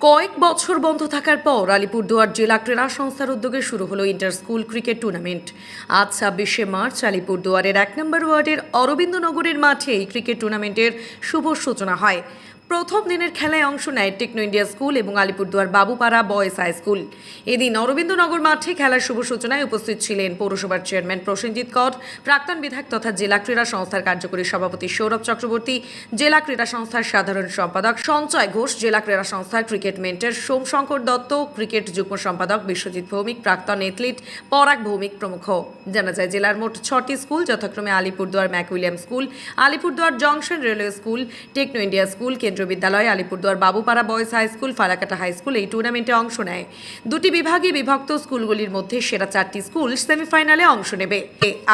কয়েক বছর বন্ধ থাকার পর আলিপুরদুয়ার জেলা ক্রীড়া সংস্থার উদ্যোগে শুরু হলো ইন্টার স্কুল ক্রিকেট টুর্নামেন্ট। আজ ছাব্বিশে মার্চ আলিপুরদুয়ারের এক নম্বর ওয়ার্ডের অরবিন্দনগরের মাঠে এই ক্রিকেট টুর্নামেন্টের শুভ সূচনা হয়। প্রথম দিনের খেলায় অংশ নেয় টেকনো ইন্ডিয়া স্কুল এবং Alipurduar Babupara boys high school. এদিন অরবিন্দনগর মাঠে খেলার শুভ সূচনায় উপস্থিত ছিলেন পৌরসভার চেয়ারম্যান প্রসেনজিৎ কর, প্রাক্তন বিধায়ক তথা জেলা ক্রীড়া সংস্থার কার্যকরী সভাপতি সৌরভ চক্রবর্তী, জেলা ক্রীড়া সংস্থার সাধারণ সম্পাদক সঞ্চয় ঘোষ, জেলা ক্রীড়া সংস্থার cricket mentor Somshankar Dutta, cricket যুগ্ম সম্পাদক বিশ্বজিৎ ভৌমিক, প্রাক্তন এথলিট পরাগ ভৌমিক প্রমুখ। জানা যায় জেলার মোট ছটি স্কুল, যথাক্রমে Alipurduar Mac William school, Alipurduar junction railway school, Techno India school Kendriya Vidyalaya Alipurduar Babupara boys high school, Falakata high school এই টুর্নামেন্টে অংশ নেয়। দুটি বিভাগে বিভক্ত স্কুলগুলির মধ্যে সেরা চারটি স্কুল সেমিফাইনালে অংশ নেবে।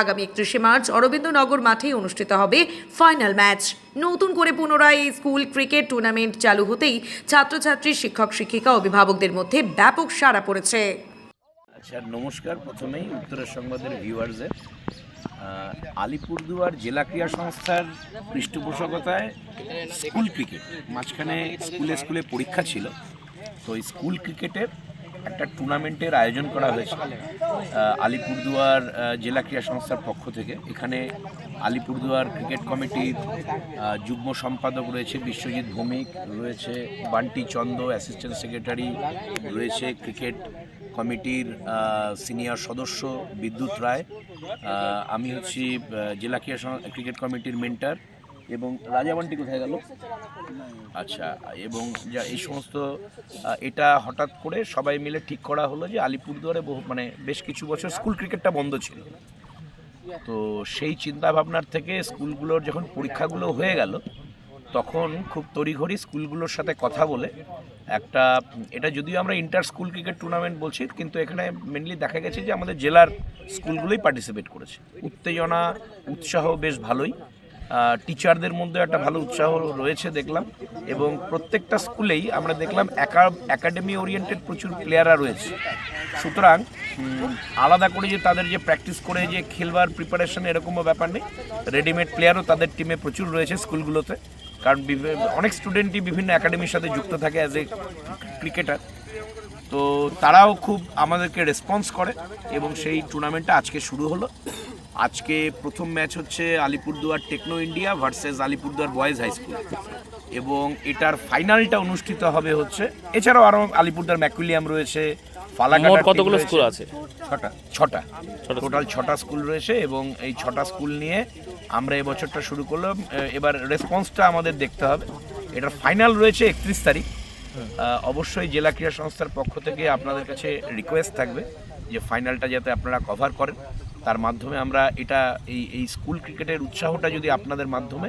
আগামী একত্রিশে মার্চ অরবিন্দনগর মাঠেই অনুষ্ঠিত হবে ফাইনাল ম্যাচ। নতুন করে পুনরায় এই স্কুল ক্রিকেট টুর্নামেন্ট চালু হতেই ছাত্রছাত্রী, শিক্ষক, শিক্ষিকা, অভিভাবকদের মধ্যে ব্যাপক সাড়া পড়েছে। আচ্ছা নমস্কার। প্রথমেই উত্তরের সংবাদের ভিউয়ার্সের আলিপুরদুয়ার জেলা ক্রীড়া সংস্থার পৃষ্ঠপোষকতায় স্কুল ক্রিকেট। মাঝখানে স্কুলে স্কুলে পরীক্ষা ছিল, তো এই স্কুল ক্রিকেটের একটা টুর্নামেন্টের আয়োজন করা হয়েছে আলিপুরদুয়ার জেলা ক্রীড়া সংস্থার পক্ষ থেকে। এখানে আলিপুরদুয়ার ক্রিকেট কমিটির যুগ্ম সম্পাদক রয়েছে বিশ্বজিৎ ভৌমিক, রয়েছে বান্টি চন্দ, অ্যাসিস্ট্যান্ট সেক্রেটারি, রয়েছে ক্রিকেট কমিটির সিনিয়র সদস্য বিদ্যুৎ রায় আমি হচ্ছি জেলা ক্রিকেট কমিটির মেন্টার, এবং রাজাবান্টি কোথায় গেল? আচ্ছা এবং যা, এই সমস্ত এটা হঠাৎ করে সবাই মিলে ঠিক করা হলো যে আলিপুরদুয়ারে বহু মানে বেশ কিছু বছর স্কুল ক্রিকেটটা বন্ধ ছিল। তো সেই চিন্তা ভাবনার থেকে স্কুলগুলোর যখন পরীক্ষাগুলো হয়ে গেল তখন খুব তড়িঘড়ি স্কুলগুলোর সাথে কথা বলে একটা, এটা যদিও আমরা ইন্টার স্কুল ক্রিকেট টুর্নামেন্ট বলছি, কিন্তু এখানে মেনলি দেখা গেছে যে আমাদের জেলার স্কুলগুলোই পার্টিসিপেট করেছে। উত্তেজনা, উৎসাহ বেশ ভালোই। টিচারদের মধ্যে একটা ভালো উৎসাহ রয়েছে দেখলাম এবং প্রত্যেকটা স্কুলেই আমরা দেখলাম একাডেমি ওরিয়েন্টেড প্রচুর প্লেয়াররা রয়েছে। সুতরাং আলাদা করে যে তাদের যে প্র্যাকটিস করে যে খেলবার প্রিপারেশন এরকমও ব্যাপার নেই। রেডিমেড প্লেয়ারও তাদের টিমে প্রচুর রয়েছে স্কুলগুলোতে। কারণ অনেক স্টুডেন্টই বিভিন্ন একাডেমির সাথে যুক্ত থাকে অ্যাজ এ ক্রিকেটার তো তারাও খুব আমাদেরকে রেসপন্স করে এবং সেই টুর্নামেন্টটা আজকে শুরু হলো। আজকে প্রথম ম্যাচ হচ্ছে Alipurduar Techno India versus Alipurduar boys high school এবং এটার ফাইনালটা অনুষ্ঠিত হবে হচ্ছে এছাড়াও আরও আলিপুরদুয়ার ম্যাকুলিয়াম রয়েছে কতগুলো স্কুল আছে? ছটা। ছটা। টোটাল ছটা স্কুল রয়েছে এবং এই ছটা স্কুল নিয়ে আমরা এবছরটা বছরটা শুরু করলাম। এবার রেসপন্সটা আমাদের দেখতে হবে। এটার ফাইনাল রয়েছে একত্রিশ তারিখ। অবশ্যই জেলা ক্রীড়া সংস্থার পক্ষ থেকে আপনাদের কাছে রিকোয়েস্ট থাকবে যে ফাইনালটা যাতে আপনারা কভার করেন। তার মাধ্যমে আমরা এটা এই এই স্কুল ক্রিকেটের উৎসাহটা যদি আপনাদের মাধ্যমে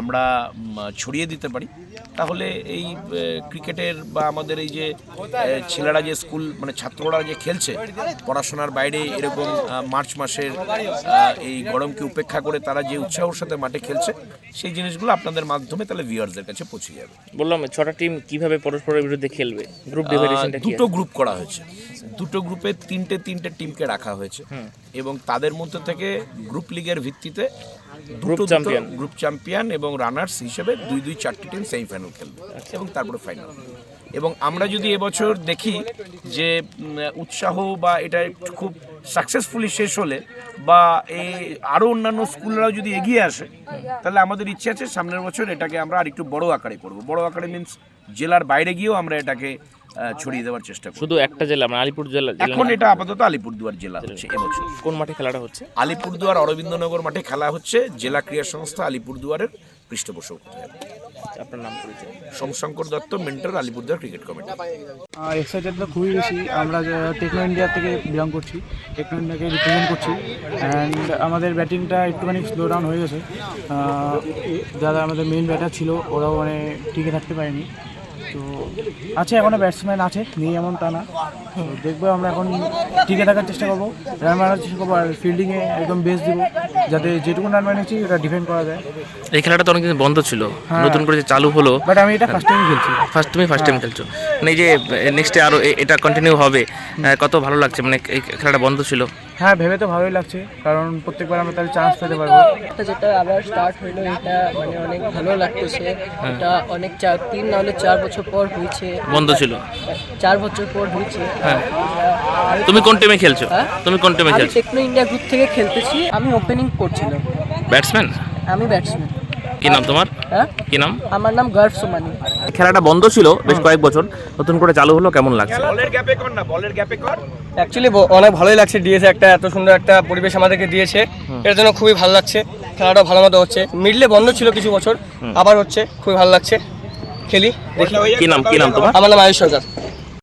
আমরা ছড়িয়ে দিতে পারি তাহলে এই ক্রিকেটের বা আমাদের এই যে ছেলেরা যে স্কুল মানে ছাত্ররা যে খেলছে পড়াশোনার বাইরে এরকম মার্চ মাসের এই গরমকে উপেক্ষা করে তারা যে উৎসাহর সাথে মাঠে খেলছে সেই জিনিসগুলো আপনাদের মাধ্যমে তাহলে ভিউয়ারদের কাছে পৌঁছে যাবে। বললাম ছটা টিম কীভাবে পরস্পরের বিরুদ্ধে খেলবে? গ্রুপ ডিভাইডেশনটা দুটো গ্রুপ করা হয়েছে। দুটো গ্রুপে তিনটে তিনটে টিমকে রাখা হয়েছে। এবং তাদের মধ্যে থেকে গ্রুপ লিগের ভিত্তিতে Group champion. গ্রুপ চ্যাম্পিয়ন এবং রানার্স হিসেবে দুই দুই চারটি টিম সেমিফাইনাল খেলবে। এবং তারপরে ফাইনাল এবং আমরা যদি এবছর দেখি যে উৎসাহ বা এটা খুব সাকসেসফুলি শেষ হলে বা এই আরও অন্যান্য স্কুলরাও যদি এগিয়ে আসে তাহলে আমাদের ইচ্ছে আছে সামনের বছর এটাকে আমরা আর একটু বড় আকারে করব বড় আকারে মিন্স জেলার বাইরে গিয়েও আমরা এটাকে ছড়িয়ে দেওয়ার চেষ্টা শুধু একটা জেলা মানে আলিপুর জেলা এখন এটা আপাতত আলিপুরদুয়ার জেলা হচ্ছে এবছর। কোন মাঠে খেলাটা হচ্ছে? আলিপুরদুয়ার অরবিন্দনগর মাঠে খেলা হচ্ছে জেলা ক্রীড়া সংস্থা আলিপুরদুয়ারের পৃষ্ঠপোষক আপনার নাম পরিচয়। Somshankar Dutta mentor Alipurduar cricket committee. Excited তো খুবই বেশি। আমরা টেকনো ইন্ডিয়া থেকে বিলং করছি। টেকনো ইন্ডিয়াকে রিপ্রেজেন্ট করছি। অ্যান্ড আমাদের ব্যাটিংটা একটুখানি স্লো ডাউন হয়ে গেছে। যারা আমাদের মেইন ব্যাটার ছিল ওরাও মানে টিকে থাকতে পারেনি। তো আছে এখনও ব্যাটসম্যান আছে নেই এমন তা না। দেখব আমরা এখন টিকে থাকার চেষ্টা করব রান মারার চেষ্টা করব আর ফিল্ডিংয়ে একদম বেস্ট দেবো যাতে যেটুকু রান মানিয়েছি ওটা ডিফেন্ড করা যায়। এই খেলাটা তো অনেকদিন বন্ধ ছিল হ্যাঁ। নতুন করে যে চালু হলো বাট আমি এটা ফার্স্ট টাইম খেলছি। ফার্স্ট তুমি ফার্স্ট টাইম খেলছো। মানে এই যে নেক্সটে আরও এ- এটা কন্টিনিউ হবে কত ভালো লাগছে মানে এই খেলাটা বন্ধ ছিল। হ্যাঁ ভেবে তো ভালোই লাগছে কারণ প্রত্যেকবার আমরা তাহলে চান্স পেতে পারব। এটা যেটা আবার স্টার্ট হইল এটা মানে অনেক ভালো লাগতেছে। এটা অনেক চার তিন নাহলে চার বছর পর হয়েছে। বন্ধ ছিল। চার বছর পর হয়েছে। হ্যাঁ। তুমি কোন টিমে খেলছো? হ্যাঁ? তুমি কোন টিমে আমি খেলছো? টেকনো ইন্ডিয়া গ্রুপ থেকে খেলতেছি। আমি ওপেনিং করছিলাম। ব্যাটসম্যান আমি ব্যাটসম্যান কি নাম তোমার? হ্যাঁ? কি নাম? আমার নাম গার্ভ সোমানি। খেলাটা বন্ধ ছিল বেশ কয়েক বছর। নতুন করে চালু হলো কেমন লাগছে? বলের গ্যাপে কর না বলের গ্যাপে কর। অ্যাকচুয়ালি অনেক ভালোই লাগছে ডিএসএ একটা এত সুন্দর একটা পরিবেশ আমাদেরকে দিয়েছে। এর জন্য খুবই ভালো লাগছে খেলাটা ভালো মতো হচ্ছে। মিডলে বন্ধ ছিল কিছু বছর আবার হচ্ছে খুবই ভালো লাগছে। খেলি দেখি। কি নাম কি নাম তোমার? আমার নাম আয়ুষ সরকার।